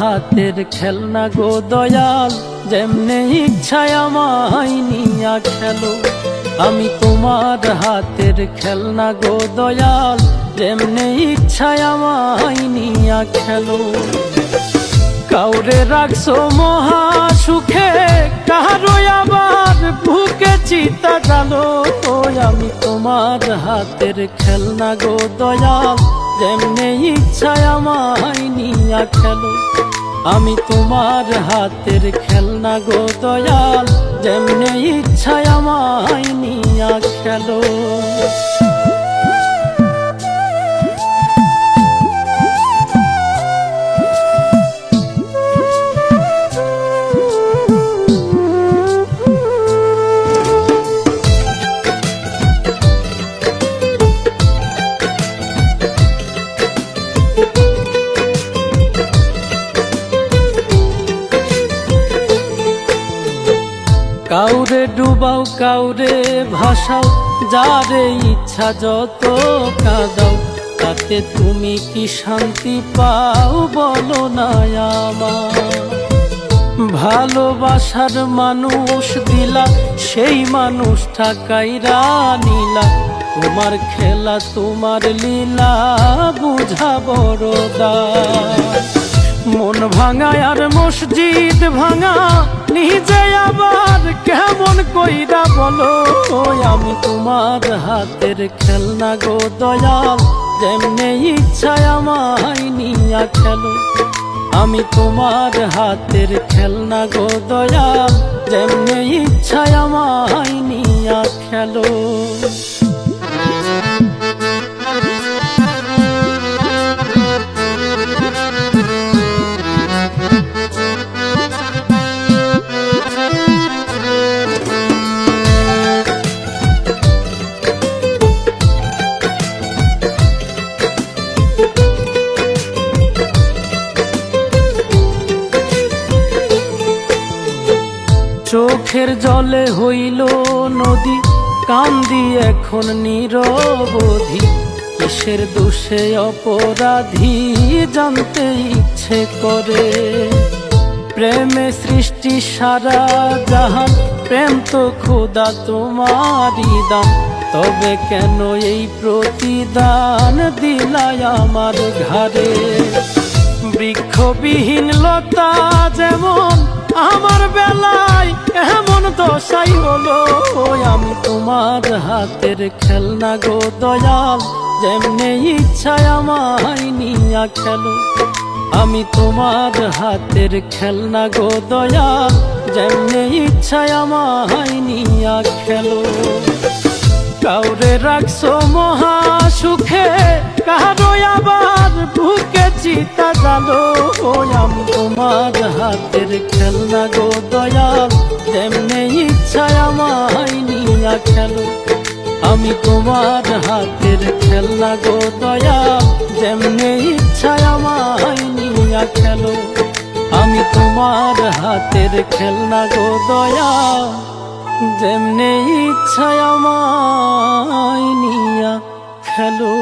হাতের খেলনা গো দয়াল, যেমনে ইচ্ছায় আমায় নিয়া খেলো। আমি তোমার হাতের খেলনা গো দয়াল, যেমনে ইচ্ছায় আমায় নিয়া খেলো। কাউরে রাখছো মহা সুখে কারও আবার ভুকে চিতা ওই আমি তোমার হাতের খেলনা গো দয়াল, যেমনে ইচ্ছায় আমায় নিয়া খেলো। আমি তোমার হাতের খেলনা গো দয়াল যেমনি ইচ্ছায় আমায় নিয়া খেলো। কাউরে ডুবাও, কাউরে ভাসাও, যারে ইচ্ছা যত কাদাও, তাতে তুমি কি শান্তি পাও বলো না ভালোবাসার মানুষ দিলা, সেই মানুষটা কাইরা নিলা তোমার খেলা, তোমার লীলা, বুঝা বড় দায়। মন ভাঙায় আর মসজিদ ভাঙা নিজে আবার কেমন কইরা বলো? আমি তোমার হাতের খেলনা গো দয়াল, যেমনে ইচ্ছায় আমায় নিয়া খেলো। আমি তোমার হাতের খেলনা গো দয়াল, যেমনে ইচ্ছায় আমায় নিয়া খেলো। চোখের জলে হইল নদী, কান্দি এখন নিরবধি কিসের দোষে অপরাধী জানতে ইচ্ছে করে? প্রেমে সৃষ্টি সারা জাহান, প্রেম তো খোদা তোমারই দান। তবে কেন এই প্রতিদান দিলাই আমার ঘরে বৃক্ষবিহীন লতা যেমন আমার দশাই হলো আমি তোমার হাতের খেলনা গো দয়াল। যেমনে ইচ্ছায় আমায় নিয়া খেলো, আমি তোমার হাতের খেলনা গো দয়াল। যেমনে ইচ্ছায় আমায় নিয়া খেলো। কাউরে রাখছো মহা সুখে, কারও আবার বুকে চিতা জালো। আমি তোমার হাতের খেলনা গো যেমনে ইচ্ছায় আমায় নিয়া খেলো, আমি তোমার হাতের খেলনা গো দয়াল যেমনে ইচ্ছায় আমায় নিয়া খেলো, আমি তোমার হাতের খেলনা গো দয়াল যেমনে ইচ্ছায় আমায় নিয়া খেলো।